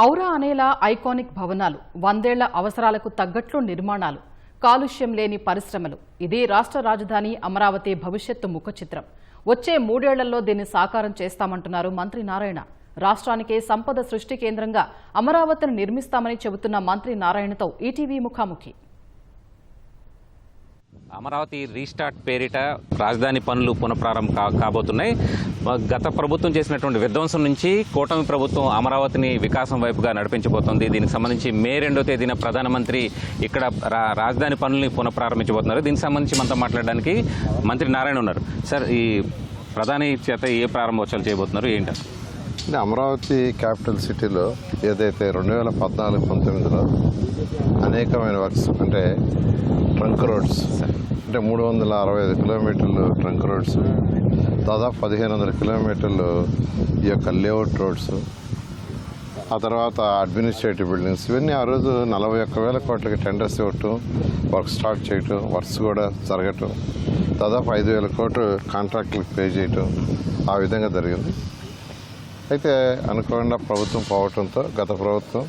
ఔరా అనేలా ఐకానిక్ భవనాలు వందేళ్ళ అవసరాలకు తగ్గట్లు నిర్మాణాలు కాలుష్యం లేని పరిశ్రమలు. ఇదే రాష్ట్ర రాజధాని అమరావతి భవిష్యత్తు ముఖ చిత్రం. వచ్చే మూడేళ్ళలో దీన్ని సాకారం చేస్తామంటున్నారు మంత్రి నారాయణ. రాష్ట్రానికే సంపద సృష్టి కేంద్రంగా అమరావతిని నిర్మిస్తామని చెబుతున్న మంత్రి నారాయణతో ఈటీవీ ముఖాముఖి. అమరావతి రీస్టార్ట్ పేరిట రాజధాని పనులు పునఃప్రారంభం కా కాబోతున్నాయి. గత ప్రభుత్వం చేసినటువంటి విధ్వంసం నుంచి కూటమి ప్రభుత్వం అమరావతిని వికాసం వైపుగా నడిపించబోతోంది. దీనికి సంబంధించి మే రెండో తేదీన ప్రధానమంత్రి ఇక్కడ రాజధాని పనుల్ని పునఃప్రారంభించబోతున్నారు. దీనికి సంబంధించి మనతో మాట్లాడడానికి మంత్రి నారాయణ ఉన్నారు. సార్ ఈ ప్రధాని చేత ఏ ప్రారంభోత్సవాలు చేయబోతున్నారు? ఏంటి? అంటే అమరావతి క్యాపిటల్ సిటీలో ఏదైతే రెండు వేల పద్నాలుగు పంతొమ్మిదిలో అనేకమైన వర్క్స్ అంటే ట్రంక్ రోడ్స్ అంటే మూడు వందల అరవై ఐదు కిలోమీటర్లు ట్రంక్ రోడ్స్ దాదాపు పదిహేను వందల కిలోమీటర్లు ఈ యొక్క లేఅవుట్ రోడ్స్ ఆ తర్వాత అడ్మినిస్ట్రేటివ్ బిల్డింగ్స్ ఇవన్నీ ఆ రోజు నలభై ఒక్క వేల కోట్లకి టెండర్స్ ఇవ్వటం వర్క్ స్టార్ట్ చేయటం వర్క్స్ కూడా జరగటం దాదాపు ఐదు వేల కోట్లు కాంట్రాక్టులకు పే చేయటం ఆ విధంగా జరిగింది. అయితే అనుకోకుండా ప్రభుత్వం పోవటంతో గత ప్రభుత్వం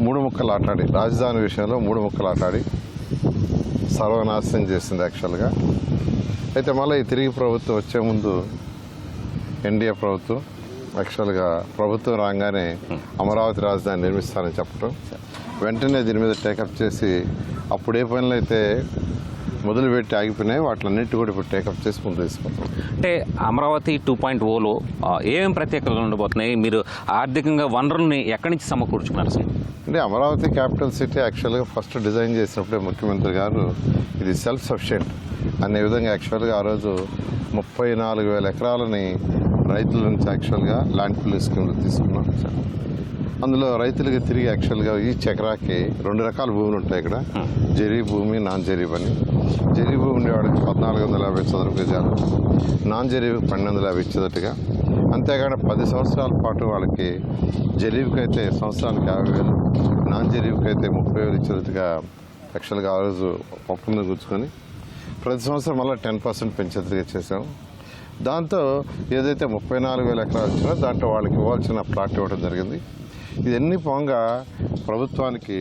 మూడు ముక్కలు ఆటాడి రాజధాని విషయంలో మూడు ముక్కలు ఆటాడి సర్వనాశనం చేసింది యాక్చువల్గా అయితే మళ్ళీ ఈ తిరిగి ప్రభుత్వం వచ్చే ముందు ఎన్డీఏ ప్రభుత్వం యాక్చువల్గా ప్రభుత్వం రాగానే అమరావతి రాజధాని నిర్మిస్తారని చెప్పడం వెంటనే దీని మీద టేకప్ చేసి అప్పుడే పనులు అయితే మొదలుపెట్టి ఆగిపోయినాయి. వాటిలన్నిటి కూడా ఇప్పుడు టేకప్ చేసి ముందు తీసుకుంటాం అంటే అమరావతి టూ పాయింట్ ఓలో ఏమేం ప్రత్యేకతలు ఉండబోతున్నాయి? మీరు ఆర్థికంగా వనరుల్ని ఎక్కడి నుంచి సమకూర్చుకున్నారు సార్ అంటే అమరావతి క్యాపిటల్ సిటీ యాక్చువల్గా ఫస్ట్ డిజైన్ చేసినప్పుడే ముఖ్యమంత్రి గారు ఇది సెల్ఫ్ సఫిషియెంట్ అనే విధంగా యాక్చువల్గా ఆ రోజు ముప్పై నాలుగు వేల ఎకరాలని రైతుల నుంచి యాక్చువల్గా ల్యాండ్ పూల్ స్కీమ్లో తీసుకున్నాం అందులో రైతులకి తిరిగి యాక్చువల్గా ఈ చక్రాకి రెండు రకాల భూములు ఉంటాయి ఇక్కడ. జరీ భూమి నాన్ జరీ అని జరీ భూమి ఉండేవాడికి పద్నాలుగు వందల యాభై చదరపు గజాలు. నాన్ జరీ పన్నెండు వందల యాభై ఇచ్చేదట్టుగా అంతేకాకుండా పది సంవత్సరాల పాటు వాళ్ళకి జరీబుకి అయితే సంవత్సరానికి యాభై వేలు నాన్ జరీబుకి అయితే ముప్పై వేలు ఇచ్చేటట్టుగా యాక్చువల్గా ఆ రోజు పప్పు మీద కూర్చుకొని ప్రతి సంవత్సరం మళ్ళీ టెన్ పర్సెంట్ పెంచేట్టుగా చేసాం దాంతో ఏదైతే ముప్పై నాలుగు వేల ఎకరాలు వచ్చినా దాంట్లో వాళ్ళకి ఇవ్వాల్సిన ప్లాట్ ఇవ్వడం జరిగింది. ఇదన్నీ పోగా ప్రభుత్వానికి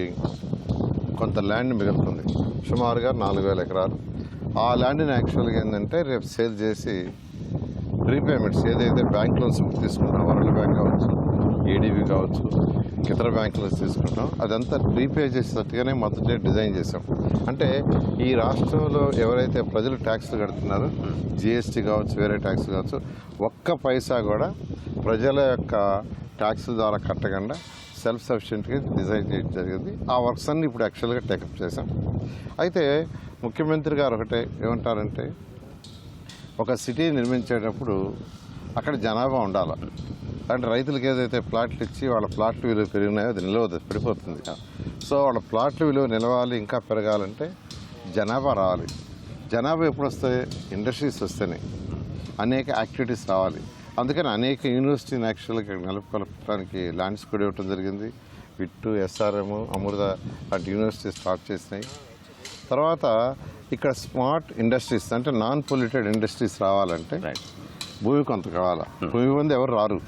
కొంత ల్యాండ్ మిగులుతుంది. సుమారుగా నాలుగు వేల ఎకరాలు. ఆ ల్యాండ్ని యాక్చువల్గా ఏంటంటే రేపు సేల్ చేసి రీపేమెంట్స్ ఏదైతే బ్యాంక్ లోన్స్ తీసుకుంటాం వరల్డ్ బ్యాంక్ కావచ్చు ఏడీబీ కావచ్చు ఇతర బ్యాంకులు తీసుకుంటాం అదంతా రీపే చేసేటట్టుగానే మొదటే డిజైన్ చేసాం అంటే ఈ రాష్ట్రంలో ఎవరైతే ప్రజలు ట్యాక్స్లు కడుతున్నారో జిఎస్టీ కావచ్చు వేరే ట్యాక్స్ కావచ్చు ఒక్క పైసా కూడా ప్రజల యొక్క ట్యాక్స్ ద్వారా కట్టకుండా సెల్ఫ్ సఫిషియెంట్గా డిజైన్ చేయడం జరిగింది. ఆ వర్క్స్ అన్ని ఇప్పుడు యాక్చువల్గా టేకప్ చేశాం. అయితే ముఖ్యమంత్రి గారు ఒకటే ఏమంటారంటే ఒక సిటీ నిర్మించేటప్పుడు అక్కడ జనాభా ఉండాలి? అంటే రైతులకు ఏదైతే ప్లాట్లు ఇచ్చి వాళ్ళ ప్లాట్లు విలువ పెరిగినాయో అది నిలవదు పడిపోతుంది. సో వాళ్ళ ప్లాట్లు విలువ నిలవాలి ఇంకా పెరగాలంటే జనాభా రావాలి. జనాభా ఎప్పుడు వస్తాయి? ఇండస్ట్రీస్ వస్తేనే. అనేక యాక్టివిటీస్ రావాలి. అందుకని అనేక యూనివర్సిటీని యాక్చువల్గా నెలకొల్పడానికి ల్యాండ్స్ కూడా ఇవ్వటం జరిగింది. విట్టు ఎస్ఆర్ఎం అమృత లాంటి యూనివర్సిటీస్ స్టార్ట్ చేసినాయి. తర్వాత ఇక్కడ స్మార్ట్ ఇండస్ట్రీస్ అంటే నాన్ పొల్యూటెడ్ ఇండస్ట్రీస్ రావాలంటే భూమి కొంత కావాలా? భూమి పొంది ఎవరు రారు?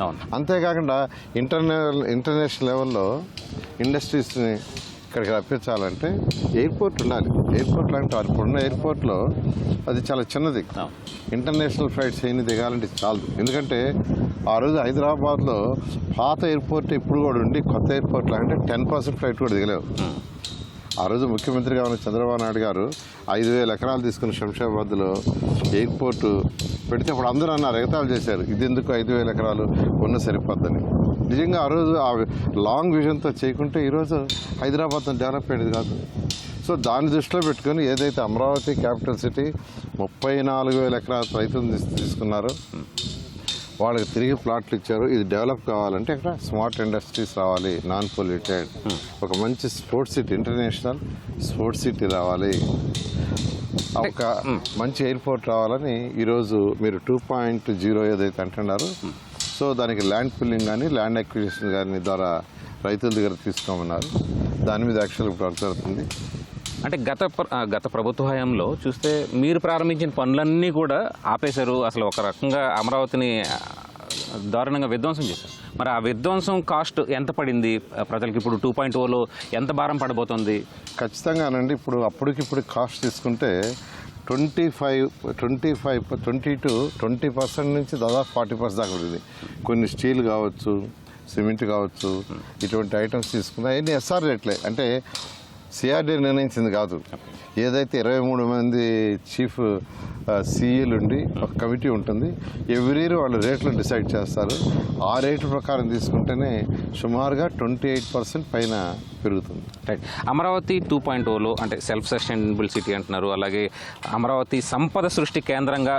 అవును. అంతేకాకుండా ఇంటర్నేషనల్ ఇంటర్నేషనల్ లెవెల్లో ఇండస్ట్రీస్ని ఇక్కడికి రప్పించాలంటే ఎయిర్పోర్ట్ ఉండాలి. ఎయిర్పోర్ట్ లాంటి ఇప్పుడున్న ఎయిర్పోర్ట్లో అది చాలా చిన్నది. ఇంటర్నేషనల్ ఫ్లైట్స్ ఏమి దిగాలంటే చాలదు ఎందుకంటే ఆ రోజు హైదరాబాద్లో పాత ఎయిర్పోర్ట్ ఇప్పుడు కూడా ఉండి కొత్త ఎయిర్పోర్ట్లో అంటే టెన్ పర్సెంట్ ఫ్లైట్ కూడా దిగలేవు. ఆ రోజు ముఖ్యమంత్రిగా ఉన్న చంద్రబాబు నాయుడు గారు ఐదు వేల ఎకరాలు తీసుకున్న శంషాబాద్లో ఎయిర్పోర్ట్ పెడితే అప్పుడు అందరూ అన్నారు ఎగతాలు చేశారు. ఇది ఎందుకు ఐదు వేల ఎకరాలు ఉన్న సరిపోద్దని. నిజంగా ఆ రోజు ఆ లాంగ్ విజన్తో చేయకుంటే ఈరోజు హైదరాబాద్ డెవలప్ అయ్యేది కాదు. సో దాన్ని దృష్టిలో పెట్టుకొని ఏదైతే అమరావతి క్యాపిటల్ సిటీ ముప్పై నాలుగు వేల ఎకరాల రైతులు తీసుకున్నారో వాళ్ళకి తిరిగి ప్లాట్లు ఇచ్చారు. ఇది డెవలప్ కావాలంటే ఇక్కడ స్మార్ట్ ఇండస్ట్రీస్ రావాలి. Non polluted. ఒక మంచి sports city international sports city రావాలి. ఒక మంచి ఎయిర్పోర్ట్ రావాలని ఈరోజు మీరు టూ పాయింట్ జీరో ఏదైతే అంటున్నారో సో దానికి ల్యాండ్ ఫిల్లింగ్ కానీ ల్యాండ్ అక్విజిషన్ కానీ ద్వారా రైతుల దగ్గర తీసుకోమన్నారు. దాని మీద యాక్చువల్ ఇప్పుడు జరుగుతుంది. అంటే గత గత ప్రభుత్వ హయాంలో చూస్తే మీరు ప్రారంభించిన పనులన్నీ కూడా ఆపేశారు. అసలు ఒక రకంగా అమరావతిని దారుణంగా విధ్వంసం చేశారు. మరి ఆ విధ్వంసం కాస్ట్ ఎంత పడింది? ప్రజలకు ఇప్పుడు టూ పాయింట్ ఓలో ఎంత భారం పడబోతుంది? ఖచ్చితంగానండి. ఇప్పుడు అప్పటికిప్పుడు కాస్ట్ తీసుకుంటే twenty five twenty five twenty to twenty percent నుంచి దాదాపు ఫార్టీ పర్సెంట్ దాకా ఉంటుంది కొన్ని స్టీల్ కావచ్చు సిమెంట్ కావచ్చు ఇటువంటి ఐటమ్స్ తీసుకున్నా అవన్నీ ఎస్ఆర్ రేట్లే. అంటే సిఆర్డీ నిర్ణయించింది కాదు. ఏదైతే ఇరవై మూడు మంది చీఫ్ సీఈలు ఉండి ఒక కమిటీ ఉంటుంది. ఎవ్రీ ఇయర్ వాళ్ళు రేట్లు డిసైడ్ చేస్తారు. ఆ రేట్ల ప్రకారం తీసుకుంటేనే సుమారుగా ట్వంటీ ఎయిట్ పర్సెంట్ పైన పెరుగుతుంది. రైట్ అమరావతి టూ పాయింట్ ఓలో అంటే సెల్ఫ్ సస్టైనబుల్ సిటీ అంటున్నారు. అలాగే అమరావతి సంపద సృష్టి కేంద్రంగా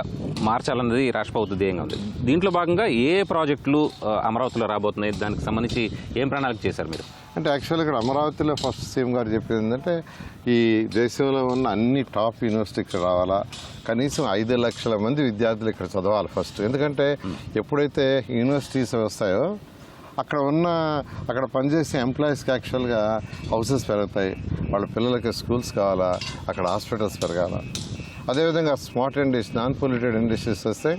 మార్చాలన్నది రాష్ట్ర ప్రభుత్వ ధ్యేయంగా ఉంది. దీంట్లో భాగంగా ఏ ప్రాజెక్టులు అమరావతిలో రాబోతున్నాయి? దానికి సంబంధించి ఏం ప్రణాళిక చేశారు మీరు? అంటే యాక్చువల్గా ఇక్కడ అమరావతిలో ఫస్ట్ సీఎం గారు చెప్పింది ఏంటంటే ఈ దేశంలో ఉన్న అన్ని టాప్ యూనివర్సిటీకి రావాలా? కనీసం ఐదు లక్షల మంది విద్యార్థులు ఇక్కడ చదవాలి ఫస్ట్. ఎందుకంటే ఎప్పుడైతే యూనివర్సిటీస్ వస్తాయో అక్కడ ఉన్న అక్కడ పనిచేసే ఎంప్లాయీస్కి యాక్చువల్గా హౌసెస్ పెరుగుతాయి. వాళ్ళ పిల్లలకి స్కూల్స్ కావాలా అక్కడ హాస్పిటల్స్ పెరగాల. అదేవిధంగా smart industry non polluted industries వస్తే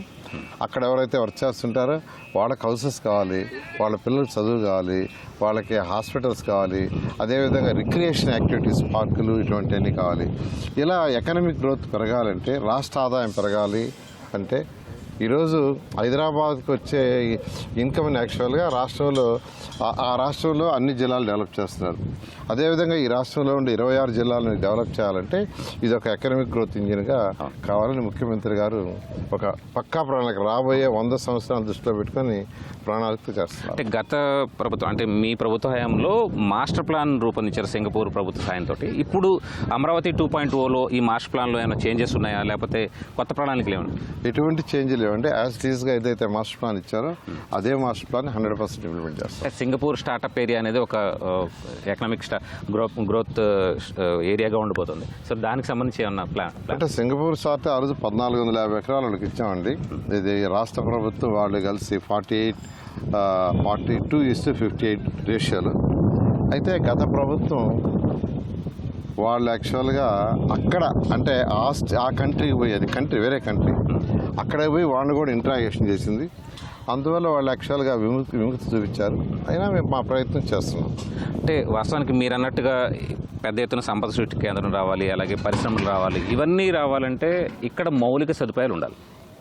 అక్కడ ఎవరైతే వర్క్ చేస్తుంటారో వాళ్ళకి హౌసెస్ కావాలి వాళ్ళ పిల్లలకు చదువు కావాలి వాళ్ళకి హాస్పిటల్స్ కావాలి అదేవిధంగా రిక్రియేషన్ యాక్టివిటీస్ పార్కులు ఇటువంటివన్నీ కావాలి. ఇలా ఎకనామిక్ గ్రోత్ పెరగాలంటే రాష్ట్ర ఆదాయం పెరగాలి అంటే ఈరోజు హైదరాబాద్కి వచ్చే ఇన్కమ్ యాక్చువల్గా రాష్ట్రంలో ఆ- రాష్ట్రంలో అన్ని జిల్లాలు డెవలప్ చేస్తున్నారు. అదేవిధంగా ఈ రాష్ట్రంలో ఉండే ఇరవై ఆరు జిల్లాలను డెవలప్ చేయాలంటే ఇది ఒక ఎకనామిక్ గ్రోత్ ఇంజిన్గా కావాలని ముఖ్యమంత్రి గారు ఒక పక్కా ప్రణాళిక రాబోయే వంద సంవత్సరాలు దృష్టిలో పెట్టుకొని ప్రణాళిక చేస్తున్నారు. అంటే గత ప్రభుత్వం అంటే మీ ప్రభుత్వ హయాంలో మాస్టర్ ప్లాన్ రూపొందించారు సింగపూర్ ప్రభుత్వ సాయంతో ఇప్పుడు అమరావతి టూ పాయింట్ ఓలో ఈ మాస్టర్ ప్లాన్లో ఏమైనా చేంజెస్ ఉన్నాయా? లేకపోతే కొత్త ప్రణాళికలు ఏమైనా ఎటువంటి చేంజ్ లేవండి యాజ్ టీజ్గా ఏదైతే మాస్టర్ ప్లాన్ ఇచ్చారో అదే master plan hundred percent implement చేస్తారు. సింగపూర్ స్టార్టప్ ఏరియా అనేది ఒక ఎకనామిక్ స్టా గ్రో గ్రోత్ ఏరియాగా ఉండిపోతుంది. సో దానికి సంబంధించి ఏమన్నా ప్లాన్ ప్లాన్ అంటే సింగపూర్ స్టార్ట్ ఆ రోజు పద్నాలుగు వందల యాభై ఎకరాలు వాళ్ళకి ఇచ్చామండి. ఇది రాష్ట్ర ప్రభుత్వం వాళ్ళు కలిసి forty eight forty two is fifty eight రేషియోలు అయితే గత ప్రభుత్వం వాళ్ళు యాక్చువల్గా అక్కడ అంటే ఆ ఆ కంట్రీకి పోయి అది కంట్రీ వేరే కంట్రీ అక్కడ పోయి వాళ్ళని కూడా ఇంట్రాగేషన్ చేసింది. అందువల్ల వాళ్ళు యాక్చువల్గా విముక్తి విముక్తి చూపించారు. అయినా మేము మా ప్రయత్నం చేస్తున్నాం. అంటే వాస్తవానికి మీరు అన్నట్టుగా పెద్ద ఎత్తున సంపద సృష్టి కేంద్రం రావాలి అలాగే పరిశ్రమలు రావాలి. ఇవన్నీ రావాలంటే ఇక్కడ మౌలిక సదుపాయాలు ఉండాలి.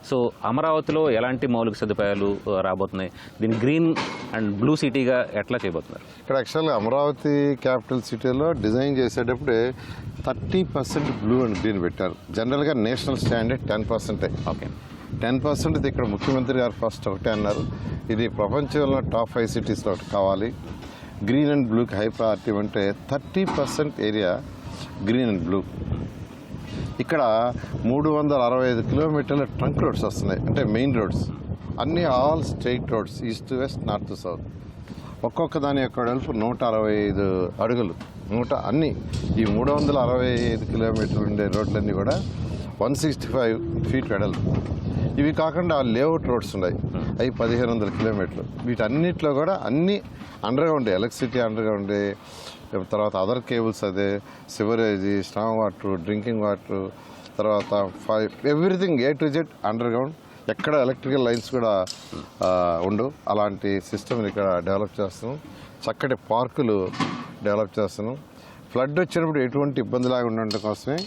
సో అమరావతిలో ఎలాంటి మౌలిక సదుపాయాలు రాబోతున్నాయి? దీన్ని గ్రీన్ అండ్ బ్లూ సిటీగా ఎట్లా చేయబోతున్నారు? ఇక్కడ యాక్చువల్గా అమరావతి క్యాపిటల్ సిటీలో డిజైన్ చేసేటప్పుడే thirty percent blue and green పెట్టారు. జనరల్గా నేషనల్ స్టాండర్డ్ టెన్ పర్సెంటే. ఓకే. టెన్ పర్సెంట్ ఇది ఇక్కడ ముఖ్యమంత్రి గారు ఫస్ట్ ఒకటే అన్నారు. ఇది ప్రపంచంలో టాప్ ఫైవ్ సిటీస్లో ఒకటి కావాలి. గ్రీన్ అండ్ బ్లూకి హై ప్రయారిటీ అంటే thirty percent area green and blue ఇక్కడ మూడు వందల అరవై ఐదు కిలోమీటర్ల ట్రంక్ రోడ్స్ వస్తున్నాయి. అంటే మెయిన్ రోడ్స్. అన్నీ all straight roads east west north south. ఒక్కొక్క దాని యొక్క వెడల్పు నూట అరవై ఐదు అడుగులు. నూట అన్ని. ఈ మూడు వందల అరవై ఐదు కిలోమీటర్లు ఉండే రోడ్లన్నీ కూడా వన్ సిక్స్టీ ఫైవ్ ఫీట్ వెడల్పు. ఇవి కాకుండా లేఅవుట్ రోడ్స్ ఉన్నాయి. అవి పదిహేను వందల కిలోమీటర్లు. వీటన్నిటిలో కూడా అన్ని అండర్గ్రౌండ్ ఎలక్ట్రిసిటీ అండర్గ్రౌండ్ తర్వాత అదర్ కేబుల్స్ అదే sewerage storm water drinking water తర్వాత five everything A to Z underground ఎక్కడ ఎలక్ట్రికల్ లైన్స్ కూడా ఉండు ఉండవు. అలాంటి సిస్టమ్ని ఇక్కడ డెవలప్ చేస్తున్నాం. చక్కటి పార్కులు డెవలప్ చేస్తున్నాం. ఫ్లడ్ వచ్చినప్పుడు ఎటువంటి ఇబ్బంది లేకుండా ఉండడం కోసమే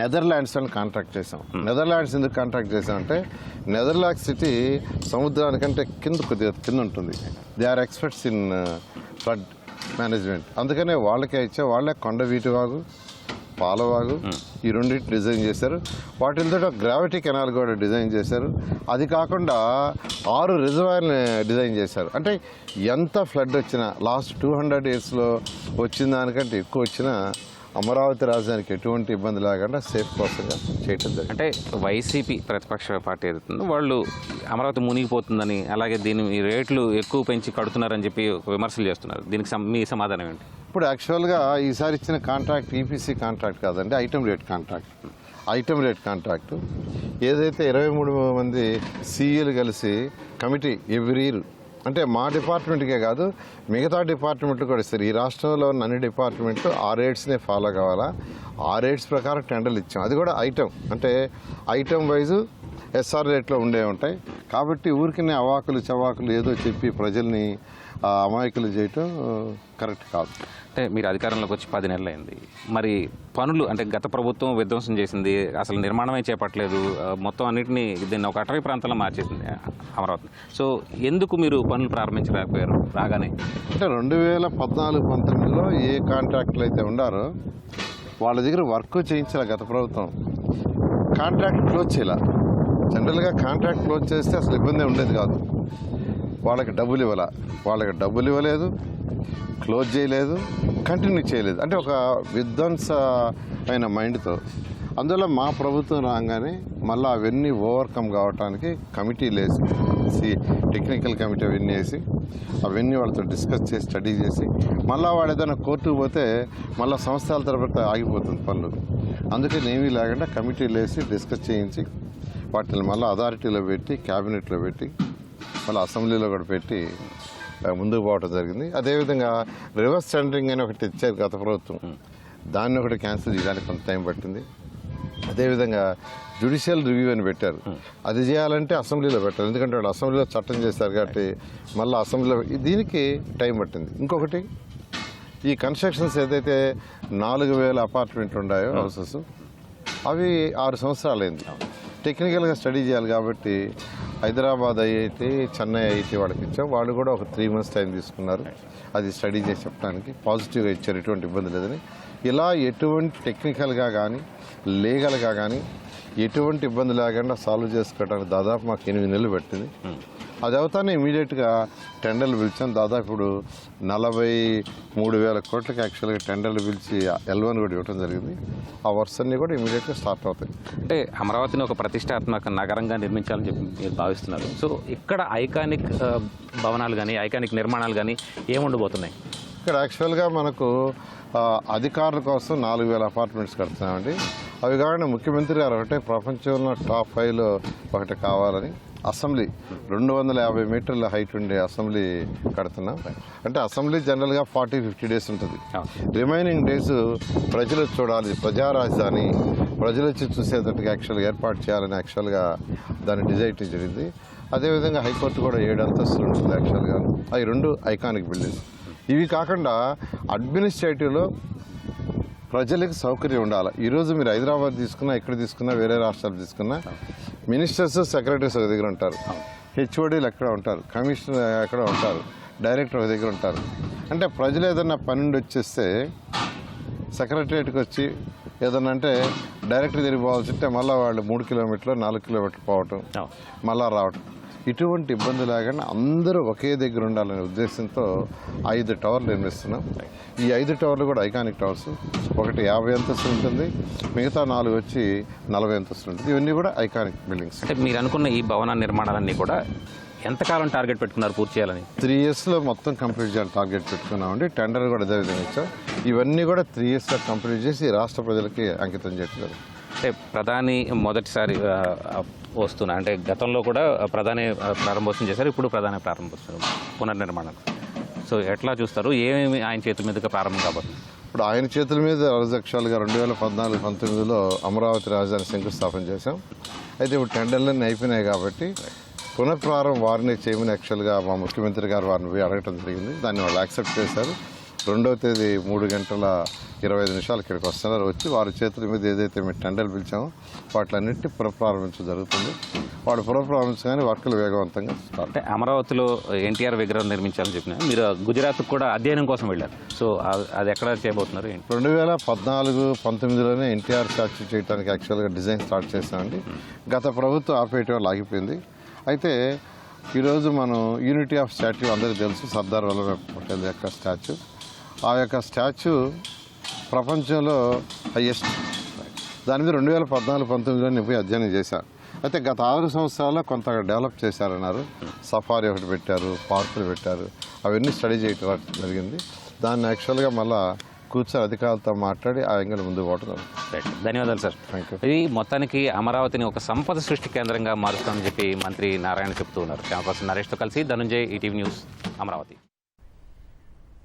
నెదర్లాండ్స్ అని కాంట్రాక్ట్ చేసాం నెదర్లాండ్స్ ఎందుకు కాంట్రాక్ట్ చేసామంటే నెదర్లాండ్స్ సిటీ సముద్రానికంటే కింద కొద్దిగా కింద ఉంటుంది. They are experts in flood management అందుకనే వాళ్ళకే ఇచ్చే వాళ్ళే కొండ వీటివాగు పాలవాగు ఈ రెండింటి డిజైన్ చేశారు. వాటితో గ్రావిటీ కెనాల్ కూడా డిజైన్ చేశారు. అది కాకుండా ఆరు రిజర్వాయర్ని డిజైన్ చేశారు. అంటే ఎంత ఫ్లడ్ వచ్చినా లాస్ట్ టూ హండ్రెడ్ ఇయర్స్లో వచ్చిన దానికంటే ఎక్కువ వచ్చినా అమరావతి రాజధానికి ఎటువంటి ఇబ్బంది లేకుండా సేఫ్ కోసంగా చేయటం జరిగింది. అంటే వైసీపీ ప్రతిపక్ష పార్టీ ఏదైతుందో వాళ్ళు అమరావతి మునిగిపోతుందని అలాగే దీని రేట్లు ఎక్కువ పెంచి కడుతున్నారని చెప్పి విమర్శలు చేస్తున్నారు. దీనికి మీ సమాధానం ఏంటి? ఇప్పుడు యాక్చువల్గా ఈసారి ఇచ్చిన కాంట్రాక్ట్ ఈపీసీ కాంట్రాక్ట్ కాదండి item rate contract item rate contract ఏదైతే ఇరవై మూడు మంది సీఈలు కలిసి కమిటీ ఎవ్రీ ఇయర్ అంటే మా డిపార్ట్మెంట్కే కాదు మిగతా డిపార్ట్మెంట్లు కూడా ఇస్తారు. ఈ రాష్ట్రంలో ఉన్న అన్ని డిపార్ట్మెంట్లు ఆ రేట్స్నే ఫాలో కావాలా? ఆ రేట్స్ ప్రకారం టెండర్లు ఇచ్చాం. అది కూడా ఐటమ్ అంటే ఐటమ్ వైజు ఎస్ఆర్ రేట్లో ఉండే ఉంటాయి. కాబట్టి ఊరికినే అవాకులు చవాకులు ఏదో చెప్పి ప్రజల్ని అమాయకులు చేయటం కరెక్ట్ కాదు. అంటే మీరు అధికారంలోకి వచ్చి పది నెలలు అయింది మరి పనులు అంటే గత ప్రభుత్వం విధ్వంసం చేసింది అసలు నిర్మాణమే చేపట్టలేదు మొత్తం అన్నింటినీ దీన్ని ఒక అటవీ ప్రాంతంలో మార్చేసింది అమరావతి. సో ఎందుకు మీరు పనులు ప్రారంభించలేకపోయారు రాగానే? అంటే రెండు వేల పద్నాలుగు పంతొమ్మిదిలో ఏ కాంట్రాక్టులు అయితే ఉండారో వాళ్ళ దగ్గర వర్క్ చేయించాల గత ప్రభుత్వం. కాంట్రాక్ట్ క్లోజ్ చేయాల. జనరల్గా కాంట్రాక్ట్ క్లోజ్ చేస్తే అసలు ఇబ్బంది ఉండేది కాదు. వాళ్ళకి డబ్బులు ఇవ్వాల. వాళ్ళకి డబ్బులు ఇవ్వలేదు క్లోజ్ చేయలేదు కంటిన్యూ చేయలేదు. అంటే ఒక విధ్వంసమైన మైండ్తో అందువల్ల మా ప్రభుత్వం రాగానే మళ్ళీ అవన్నీ ఓవర్కమ్ కావడానికి కమిటీలు వేసి టెక్నికల్ కమిటీ అవన్నీ వేసి అవన్నీ వాళ్ళతో డిస్కస్ చేసి స్టడీ చేసి మళ్ళీ వాడు ఏదైనా కోర్టుకు పోతే మళ్ళీ సంవత్సరాల తర్వాత ఆగిపోతుంది పనులు. అందుకని ఏమీ లేకుండా కమిటీలు వేసి డిస్కస్ చేయించి వాటిని మళ్ళీ అథారిటీలో పెట్టి క్యాబినెట్లో పెట్టి మళ్ళీ అసెంబ్లీలో కూడా పెట్టి ముందుకు పోవడం జరిగింది. అదేవిధంగా రివర్స్ టెండరింగ్ అని ఒకటి ఇచ్చారు గత ప్రభుత్వం. దాన్ని ఒకటి క్యాన్సిల్ చేయడానికి కొంత టైం పట్టింది. అదేవిధంగా జ్యుడిషియల్ రివ్యూ అని పెట్టారు. అది చేయాలంటే అసెంబ్లీలో పెట్టారు ఎందుకంటే వాళ్ళు అసెంబ్లీలో చట్టం చేశారు కాబట్టి మళ్ళీ అసెంబ్లీలో దీనికి టైం పట్టింది. ఇంకొకటి ఈ కన్స్ట్రక్షన్స్ ఏదైతే నాలుగు వేల అపార్ట్మెంట్లు ఉన్నాయో హౌసెస్ అవి ఆరు సంవత్సరాలైంది. టెక్నికల్గా స్టడీ చేయాలి కాబట్టి హైదరాబాద్ ఐఐటి చెన్నై ఐఐటి వాళ్ళకి ఇచ్చాం వాళ్ళు కూడా ఒక త్రీ మంత్స్ టైం తీసుకున్నారు. అది స్టడీ చేసి చెప్పడానికి పాజిటివ్గా ఇచ్చారు. ఎటువంటి ఇబ్బంది లేదని. ఇలా ఎటువంటి టెక్నికల్గా కానీ లీగల్గా కానీ ఎటువంటి ఇబ్బంది లేకుండా సాల్వ్ చేసుకోవడానికి దాదాపు మాకు ఎనిమిది నెలలు పట్టింది. అది అవుతానే ఇమీడియట్గా టెండర్లు పిలిచాం. దాదాపు ఇప్పుడు నలభై మూడు వేల కోట్లకి యాక్చువల్గా టెండర్లు పిలిచి ఎల్వన్ కూడా ఇవ్వడం జరిగింది. ఆ వర్క్స్ అన్నీ కూడా ఇమీడియట్గా స్టార్ట్ అవుతాయి. అంటే అమరావతిని ఒక ప్రతిష్టాత్మక నగరంగా నిర్మించాలని చెప్పి మీరు భావిస్తున్నారు. సో ఇక్కడ ఐకానిక్ ఆ, భవనాలు కానీ ఐకానిక్ నిర్మాణాలు కానీ ఏముండబోతున్నాయి? ఇక్కడ యాక్చువల్గా మనకు అధికారుల కోసం నాలుగు వేల అపార్ట్మెంట్స్ కడుతున్నామండి. అవి కాకుండా ముఖ్యమంత్రి గారు ఒకటే ప్రపంచంలో టాప్ ఫైవ్లో ఒకటి కావాలని అసెంబ్లీ రెండు వందల యాభై మీటర్ల హైట్ ఉండే అసెంబ్లీ కడుతున్నాం. అంటే అసెంబ్లీ జనరల్గా ఫార్టీ ఫిఫ్టీ డేస్ ఉంటుంది. రిమైనింగ్ డేస్ ప్రజలు చూడాలి. ప్రజా రాజధాని ప్రజలు వచ్చి చూసేటట్టుగా యాక్చువల్గా ఏర్పాటు చేయాలని యాక్చువల్గా దాన్ని డిజైన్ జరిగింది. అదేవిధంగా హైకోర్టు కూడా ఏడు అంతస్తులు ఉంటుంది యాక్చువల్గా అవి రెండు ఐకానిక్ బిల్డింగ్స్ ఇవి కాకుండా అడ్మినిస్ట్రేటివ్లో ప్రజలకు సౌకర్యం ఉండాలి. ఈరోజు మీరు హైదరాబాద్ తీసుకున్నా ఎక్కడ తీసుకున్నా వేరే రాష్ట్రాలు తీసుకున్నా మినిస్టర్స్ సెక్రటరీస్ ఒక దగ్గర ఉంటారు. హెచ్ఓడీలు ఎక్కడ ఉంటారు? కమిషనర్ ఎక్కడ ఉంటారు? డైరెక్టర్ ఒక దగ్గర ఉంటారు. అంటే ప్రజలు ఏదన్నా పని నుండి వచ్చేస్తే సెక్రటరియట్కి వచ్చి ఏదన్నా అంటే డైరెక్ట్ తిరిగి పోవాల్సి ఉంటే మళ్ళీ వాళ్ళు మూడు కిలోమీటర్లు నాలుగు కిలోమీటర్లు పోవటం మళ్ళా రావటం. ఇటువంటి ఇబ్బంది లేకుండా అందరూ ఒకే దగ్గర ఉండాలనే ఉద్దేశంతో ఐదు టవర్లు నిర్మిస్తున్నాం. ఈ ఐదు టవర్లు కూడా ఐకానిక్ టవర్స్. ఒకటి యాభై అంతస్తులు ఉంటుంది. మిగతా నాలుగు వచ్చి నలభై అంతస్తులు ఉంటుంది. ఇవన్నీ కూడా ఐకానిక్ బిల్డింగ్స్. అంటే మీరు అనుకున్న ఈ భవన నిర్మాణాలన్నీ కూడా ఎంతకాలం టార్గెట్ పెట్టుకున్నారు పూర్తి చేయాలని? త్రీ ఇయర్స్లో మొత్తం కంప్లీట్ చేయాలని టార్గెట్ పెట్టుకున్నామండి. టెండర్ కూడా అదే విధంగా ఇచ్చాం. ఇవన్నీ కూడా త్రీ ఇయర్స్లో కంప్లీట్ చేసి రాష్ట్ర ప్రజలకి అంకితం చేయడం. అంటే ప్రధాని మొదటిసారి వస్తున్నారు అంటే గతంలో కూడా ప్రధాని ప్రారంభోత్సవం చేశారు ఇప్పుడు ప్రధాని ప్రారంభోత్సవం పునర్నిర్మాణం. సో ఎట్లా చూస్తారు? ఏమేమి ఆయన చేతుల మీదుగా ప్రారంభం కాబోతుంది? ఇప్పుడు ఆయన చేతుల మీద రాజక్షాలుగా రెండు వేల పద్నాలుగు పంతొమ్మిదిలో అమరావతి రాజధాని శంకుస్థాపన చేశాం. అయితే ఇప్పుడు టెండర్లన్నీ అయిపోయినాయి కాబట్టి పునఃప్రారంభం వారిని చేయమని యాక్చువల్గా మా ముఖ్యమంత్రి గారు వారిని అడగటం జరిగింది. దాన్ని వాళ్ళు యాక్సెప్ట్ చేశారు. రెండవ తేదీ మూడు గంటల ఇరవై ఐదు నిమిషాలు ఇక్కడికి వస్తున్నారు. వచ్చి వారి చేతుల మీద ఏదైతే మేము టెండర్లు పిలిచామో వాటిలన్నింటినీ పునఃప్రారంభించడం జరుగుతుంది. వాడు పునఃప్రారంభించగానే వర్కులు వేగవంతంగా అంటే అమరావతిలో ఎన్టీఆర్ విగ్రహం నిర్మించాలని చెప్పిన మీరు గుజరాత్ కూడా అధ్యయనం కోసం వెళ్ళారు. సో అది ఎక్కడ చేయబోతున్నారు రెండు వేల పద్నాలుగు పంతొమ్మిదిలోనే ఎన్టీఆర్ స్టాచ్యూ చేయడానికి యాక్చువల్గా డిజైన్ స్టార్ట్ చేసామండి గత ప్రభుత్వం ఆపేయటం వల్ల ఆగిపోయింది అయితే ఈరోజు మనం యూనిటీ ఆఫ్ స్టాచ్యూ అందరికీ తెలుసు. సర్దార్ వల్లభాయ్ పటేల్ యొక్క స్టాచ్యూ ఆ యొక్క స్టాచ్యూ ప్రపంచంలో హయ్యెస్ట్ దాని మీద రెండు వేల పద్నాలుగు పంతొమ్మిదిలో నేను పోయి అధ్యయనం చేశాను అయితే గత ఆరు సంవత్సరాల్లో కొంత డెవలప్ చేశారన్నారు. సఫారీ ఒకటి పెట్టారు పార్కులు పెట్టారు. అవన్నీ స్టడీ చేయటం జరిగింది. దాన్ని యాక్చువల్గా మళ్ళా కూర్చొని అధికారులతో మాట్లాడి ఆ పోవడం జరుగుతుంది. రైట్. ధన్యవాదాలు సార్ Thank you. ఇది మొత్తానికి అమరావతిని ఒక సంపద సృష్టి కేంద్రంగా మారుస్తామని చెప్పి మంత్రి నారాయణ చెప్తూ ఉన్నారు. పర్సన్ నరేష్తో కలిసి ధనుంజయ్ ఈటీవీ న్యూస్ అమరావతి.